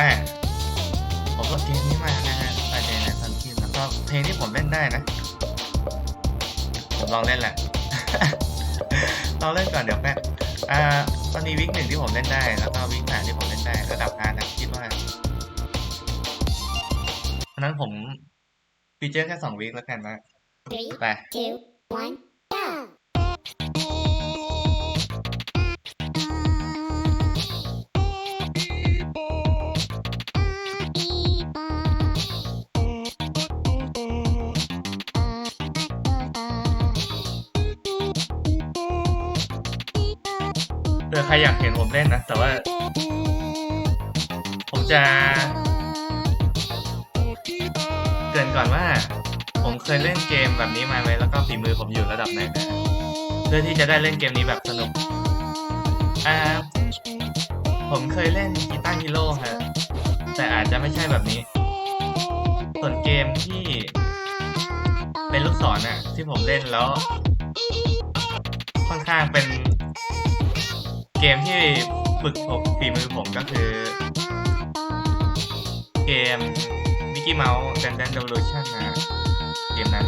ว่าผมก็เกมนี้มานะฮะไปในนะทันทีแล้วก็เพลงที่ผมเล่นได้นะ ผมลองเล่นแหละลองเล่นก่อนเดี๋ยวแป๊บอ่าตอนนี้วิกหนึ่งที่ผมเล่นได้ แล้วก็วิกสามที่ผมเล่นได้ระดับฮาร์ดนะคิดว่าเพราะฉะนั้นผมฟีเจอร์แค่สองวิกแล้วกันนะ Three, ไป two, one, เผื่อใครอยากเห็นผมเล่นนะ แต่ว่า ผมจะ เกรินก่อนว่า ผมเคยเล่นเกมแบบนี้มาไหมแล้วก็ฝีมือผมอยู่ระดับไหนนะเพื่อที่จะได้เล่นเกมนี้แบบสนุกอ่าผมเคยเล่นกีตาร์ฮีโร่ฮะแต่อาจจะไม่ใช่แบบนี้ ส่วนเกมที่เป็นลูกศรน่ะที่ผมเล่นแล้ว ค่อนข้างเป็น เกมที่ฝึกผมฝีมือผมก็คือ เกม Mickey Mouse Dance Revolution นะเกมนั้น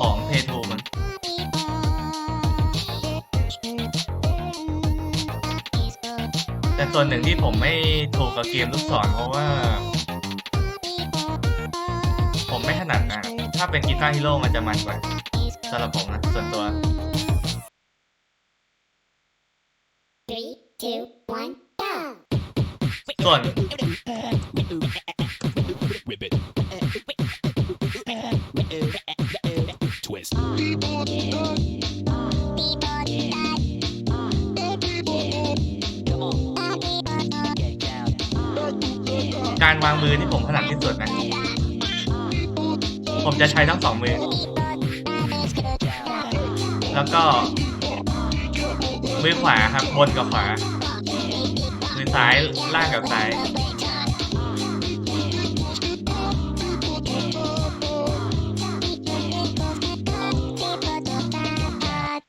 ของ Play 2มันแต่ส่วนหนึ่งที่ผมไม่ถูกกับเกมลูกศรเพราะว่า ผมไม่ถนัดนะ ถ้าเป็นกีตาร์ฮีโร่มันจะมันกว่าสำหรับผมนะ ส่วนตัว ส่วน Whip it. Twist. การวางมือที่ผมถนัดที่สุดนะ ผมจะใช้ทั้งสองมือ แล้วก็ มือขวาครับบนกับขวามือ ซ้ายล่างกับซ้าย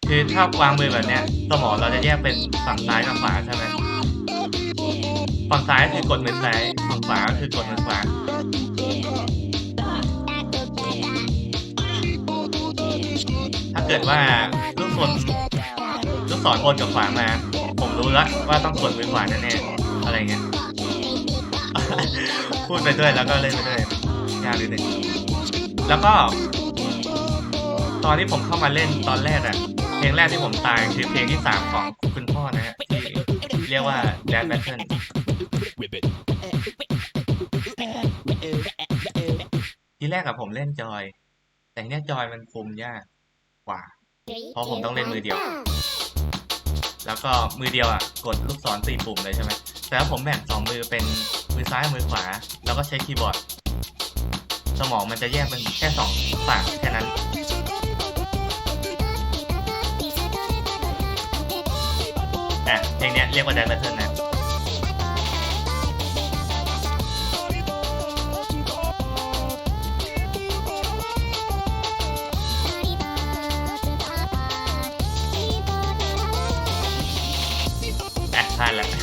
คือถ้าวางมือแบบเนี้ยสมองเราจะแยกเป็นฝั่งซ้ายกับขวาใช่ไหมฝั่งซ้ายคือกดมือซ้ายฝั่งขวาคือกดมือขวาถ้าเกิดว่าลูกศรลูกศรบนกับขวามา รู้ล้วว่าต้องกดมือขวาแน่ๆอะไรเงี้ย พูดไปด้วยแล้วก็เล่นไปด้วยยากนิดนึงแล้วก็ ตอนที่ผมเข้ามาเล่นตอนแรกอะเพลงแรกที่ผมตายคือเพลงที่สามของคุณพ่อนะฮะที่เรียกว่า Dad Battle Whip it. ทีแรกกับผมเล่นจอย แต่เนี้ยจอยมันคุมยากกว่า Three, Oh, two, không, tao lên one, mười điều. go! แล้วก็มือเดียวอะกดลูกศรสี่ปุ่มเลยใช่ไหมแต่ว่าผมแบ่งสองมือเป็นมือซ้ายมือขวา แล้วก็ใช้คีย์บอร์ด สมองมันจะแยกเป็นแค่สองฝั่งแค่นั้น อะเพลงนี้ยเรียกว่า Dance Battle นะ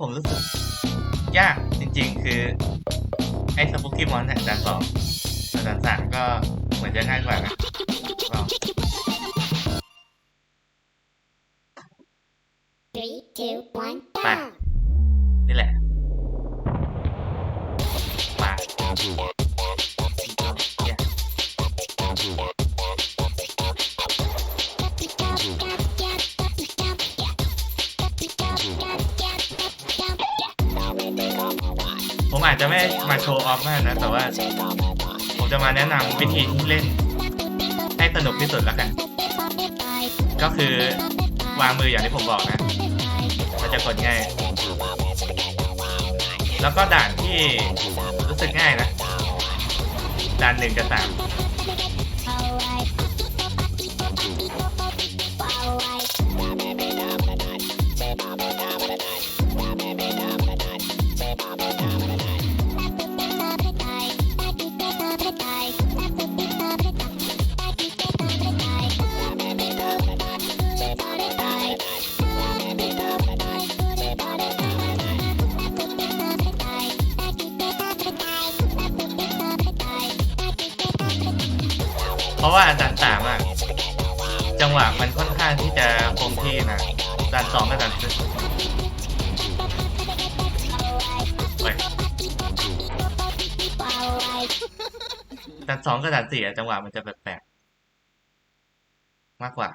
ผมรู้สึกยากจริง ๆ คือ ไอ้สปุกกี้มอนเนี่ยด่านสองแต่ด่านสามก็เหมือนจะง่ายกว่านะลอง Three, two, one, go! Bye. นี่แหละมา จะไม่มาโชว์ออฟมากนะ แต่ว่า ผมจะมาแนะนำวิธีที่เล่น ให้สนุกที่สุดแล้วกัน ก็คือวางมืออย่างที่ผมบอกนะ มันจะกดง่าย แล้วก็ด่านที่รู้สึกง่ายนะ ด่านหนึ่งกับสามางที่จะคงที่นะด่านสองกับด่านสี่โอ้ยด่านสองกับด่านสี่อะจังหวะมันจะแปลกๆมากกว่า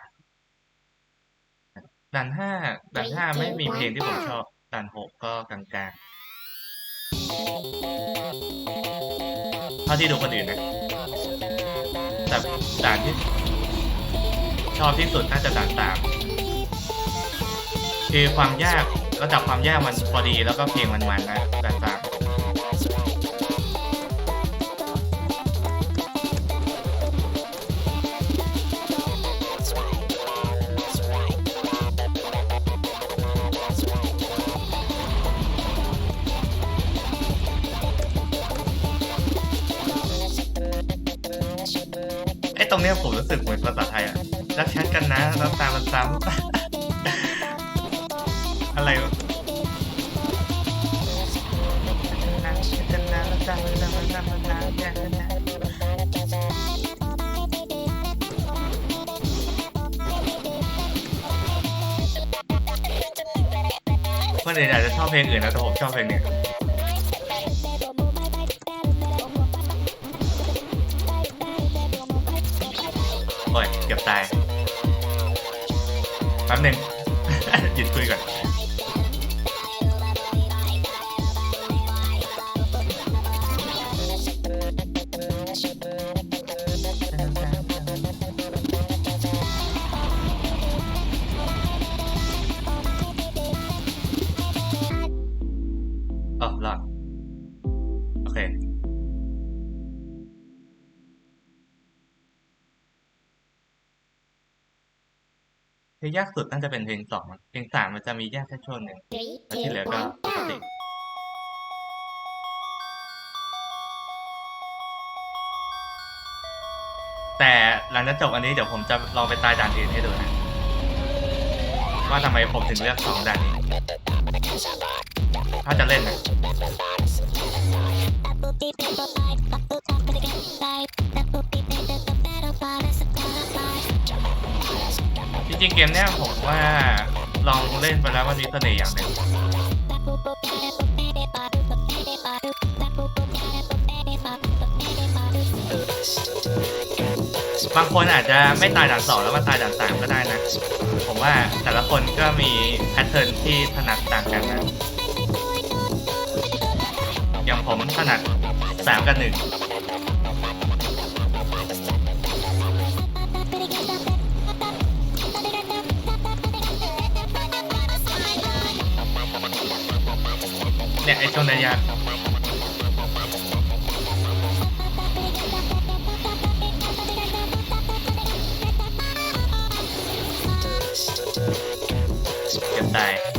ด่านห้าด่านห้าไม่มีเพลงที่ผมชอบด่านหกก็กลางๆเท่าที่ดูคนอื่นนะแต่ด่านที่ ชอบที่สุดน่าจะด่านสามคือความยากระดับความยากมันพอดีแล้วก็เพลงมันมันนะด่านสามไอ้ตรงเนี้ยผมรู้สึกเหมือนภาษา รักฉันกันนะแล้วตามมันซ้ำอะไรวะคนอื่นอาจจะชอบเพลงอื่นนะแต่ผมชอบเพลงเนี้ยโอ้ยเกือบตาย หยุดคุยก่อ ลงยากสุดน่าจะเป็นเพลงสองเพลงสามมันจะมียากแค่ช่วงหนึ่งแล้วที่เหลือก็ปกติแต่หลังจากจบอันนี้เดี๋ยวผมจะลองไปตายด่านอื่นให้ดูนะ ว่าทำไมผมถึงเลือกสองด่านนี้ ถ้าจะเล่นนะ ริงๆเกมเนี้ยผมว่าลองเล่นไปแล้วมันมีเสน่ห์อย่างหนึ่งบางคนอาจจะไม่ตายด่านสองแล้วมาตายด่านสามก็ได้นะ ผมว่าแต่ละคนก็มีแพทเทิร์นที่ถนัดต่างกันนะ อย่างผมถนัดสามกับหนึ่ง เนี่ยไอ้ช่วงระยะเกือบตายอ่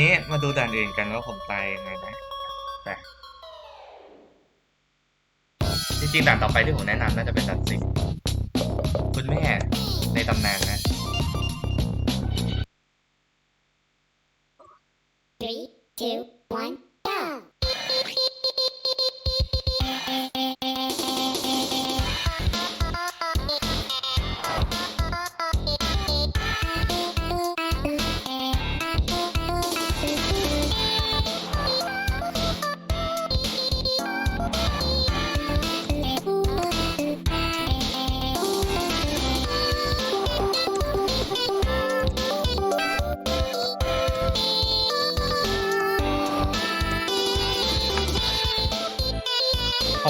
นี้มาดูด่านอื่นกันว่าผมไปยังไงนะแต่จริงๆด่านต่อไปที่ผมแนะนำน่าจะเป็นด่านสิคุณแม่ในตำนานนะ Three, two, one,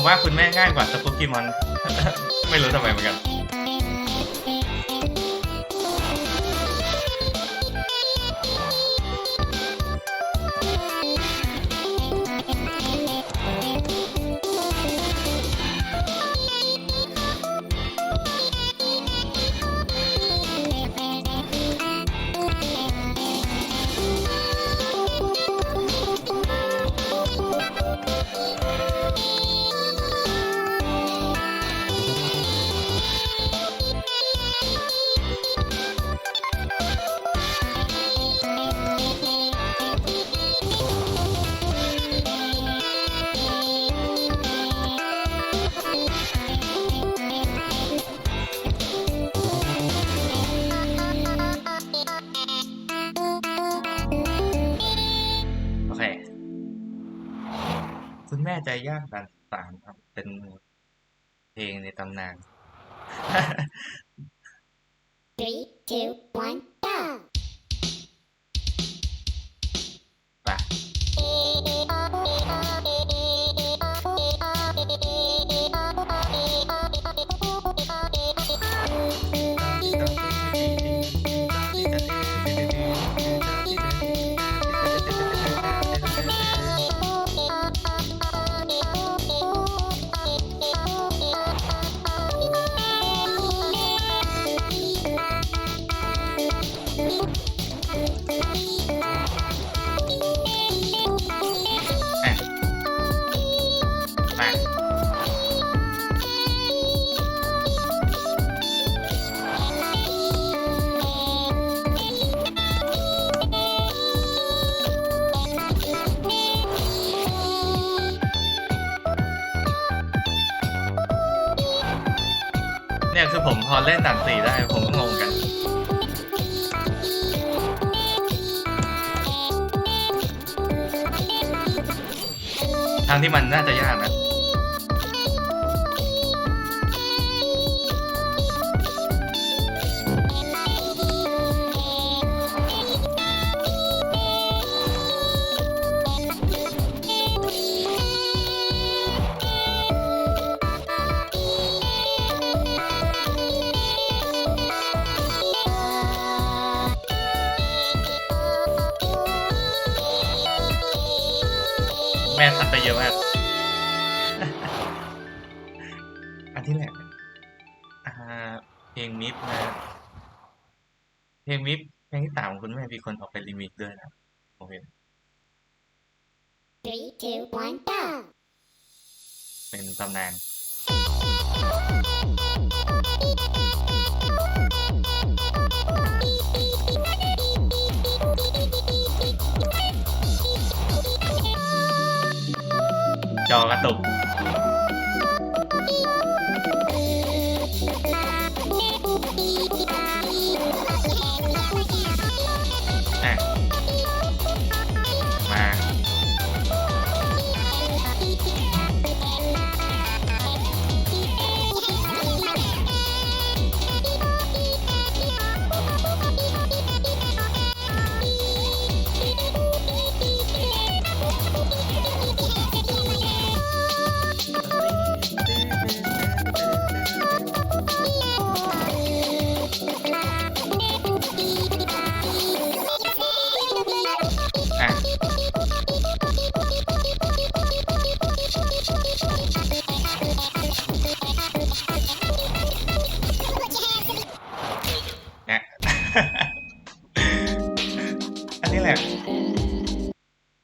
ผมว่าคุณแม่ง่ายกว่าสปุกกี้มอน ไม่รู้ทำไมเหมือนกัน ใจยากดันสามครับ เป็นเพลงในตำนาน Three, two, one, go. ป่ เนี่ยคือผมพอเล่นต่างสีได้ผมก็งงกันทางที่มันน่าจะยากนะ ยอะมาก อันที่แหละอ่าเพลงมิฟนะเพลงมิฟเพลงที่สามของคุณแม่มีคนออกไปรีมิกซ์ด้วยนะผมเห็น Three, two, one, go. เป็นตำนาน จอกระตุก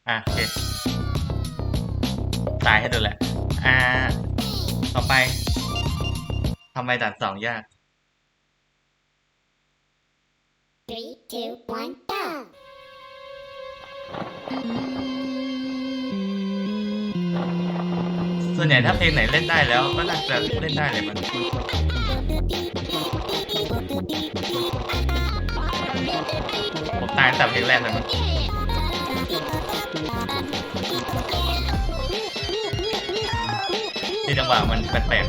อะโอเคตายให้ดูแหละ อ่า ต่อไปทำไมด่านสองยาก Three, two, one, go. ส่วนใหญ่ถ้าเพลงไหนเล่นได้แล้วก็น่าจะเล่นได้เลยมันผมตายตั้งแต่เพลงแรกเลยมัน ที่จังหวะมันแปลก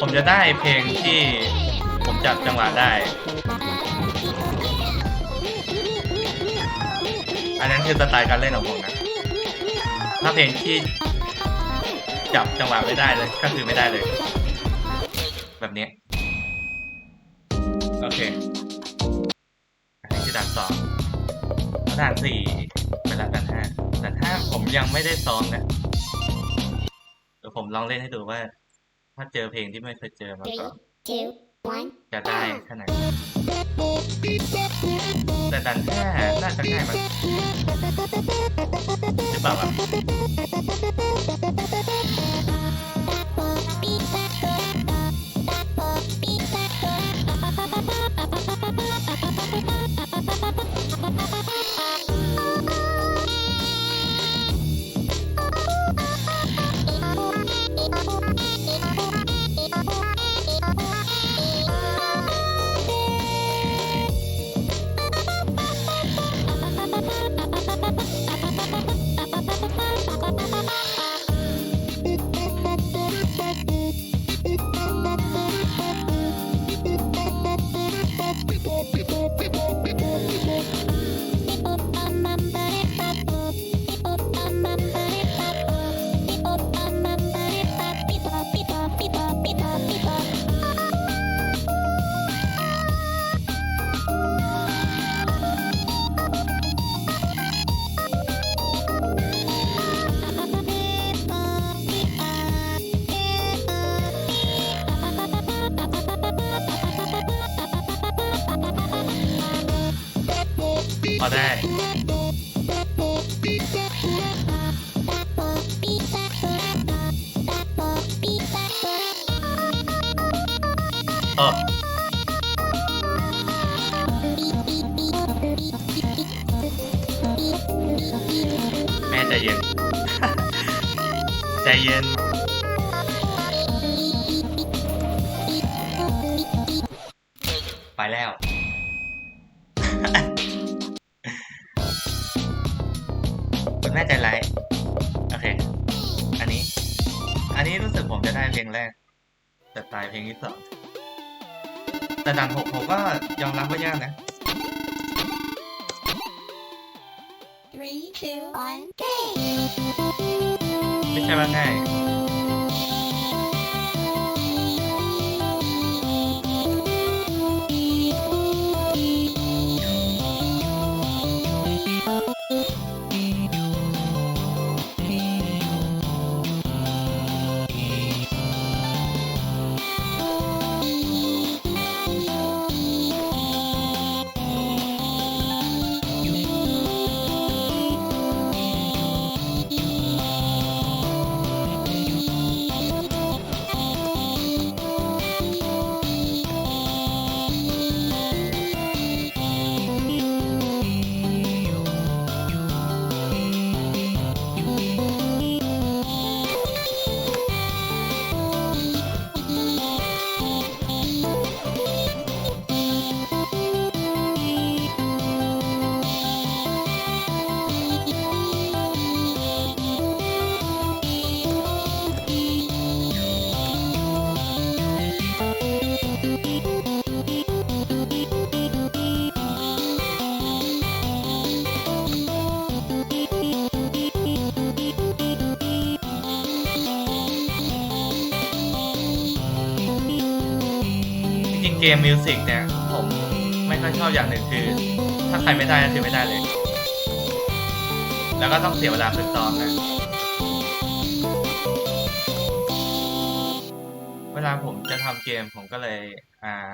ผมจะได้เพลงที่ผมจับจังหวะได้ อันนั้นคือสไตล์การเล่นของผมนะ ถ้าเพลงที่ จับจังหวะไม่ได้เลยก็คือไม่ได้เลย แบบนี้ โอเคอันนี้คือด่านสองแล้วด่านสี่เป็นละด่านห้าด่านห้าผมยังไม่ได้ซ้อมนะเดี๋ยวผมลองเล่นให้ดูว่า ถ้าเจอเพลงที่ไม่เคยเจอมา Three, ก่อน two, one, จะได้ขนาดไหน แต่ดันแค่น่าจะง่ายมั้งหรือเปล่าวะ พอได้เออแม่ใจเย็น ใจเย็น ยอมรับว่ายากนะ three, two, one, game. ไม่ใช่ว่าง่าย มมิวสิกเนี่ยผมไม่ค่อยชอบอย่างหนึ่งคือ ถ้าใครไม่ได้ก็คือไม่ได้เลย แล้วก็ต้องเสียเวลาฝึกซ้อมนะ เวลาผมจะทำเกมผมก็เลยอ่า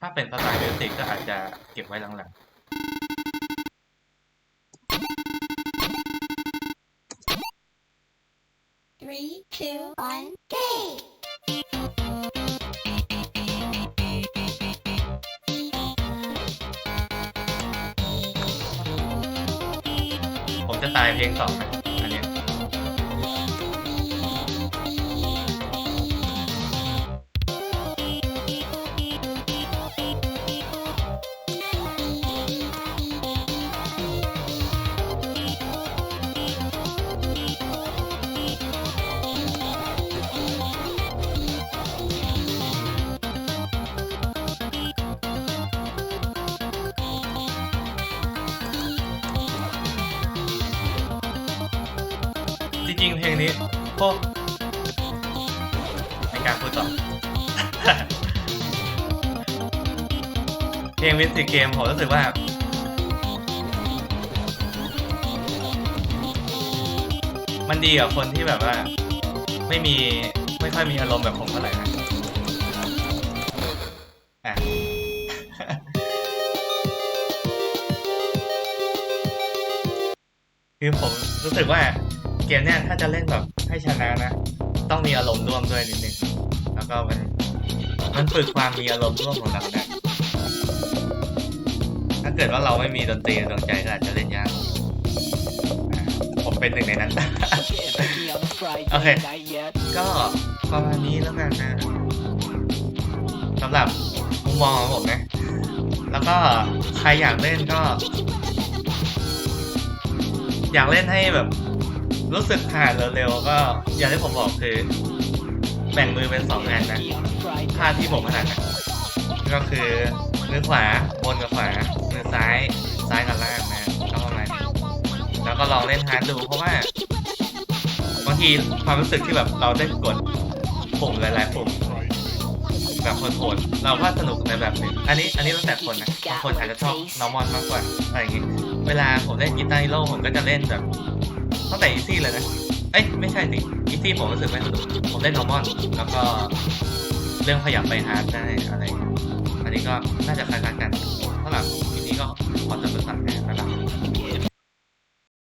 ถ้าเป็นสไตล์มิวสิกก็อาจจะเก็บไว้หลัง Three, two, one, game. ายเพลงสองนะอันเนี้ยริง โอ้ในการพูดต่อ เพลงวิสิเกมผมรู้สึกว่ามันดีกับคนที่แบบว่า ไม่มีไม่ค่อยมีอารมณ์แบบผมเท่าไหร่นะอะคือผมรู้สึกว่าเกมเนี้ยถ้าจะเล่นแบบ ให้ชนะนะ ต้องมีอารมณ์ร่วมด้วยนิดนึง แล้วก็มันมันฝึกความมีอารมณ์ร่วมของเราได้ถ้าเกิดว่าเราไม่มีดนตรีในดวงใจก็อาจจะเล่นยากอะผมเป็นหนึ่งในนั้น โอเค ก็ประมาณนี้แล้วกันนะสำหรับมุมมองของผมนะ แล้วก็ใครอยากเล่นก็ อยากเล่นให้แบบ รู้สึกผ่านเร็วๆก็อย่างที่ผมบอกคือแบ่งมือเป็นสองงานนะท่าที่ผมถนัดนะก็คือมือขวาบนกับขวามือซ้ายซ้ายกับล่างนะก็ประมาณแล้วก็ลองเล่นฮาร์ดดูเพราะว่าบางทีความรู้สึกที่แบบเราได้กดปุ่มหลายๆปุ่มแบบโหดๆเราก็สนุกในแบบหนึงอันนี้อันนี้แล้วแต่คนนะบางคนอาจจะชอบ normal มากกว่าอะไรอย่างงี้ เวลาผมเล่นกีตาร์ฮีโร่ผมก็จะเล่นแบบ ตั้งแต่อีซี่เลยนะ เอ้ยไม่ใช่สิอีซี่ผมรู้สึกไม่สนุกผมเล่นนอร์มอลแล้วก็เรื่องขยับไปฮาร์ดได้อะไร อันนี้ก็น่าจะคล้ายๆกันสำหรับทีนี้ก็ขอจบเป็นสัมภาษณ์นะ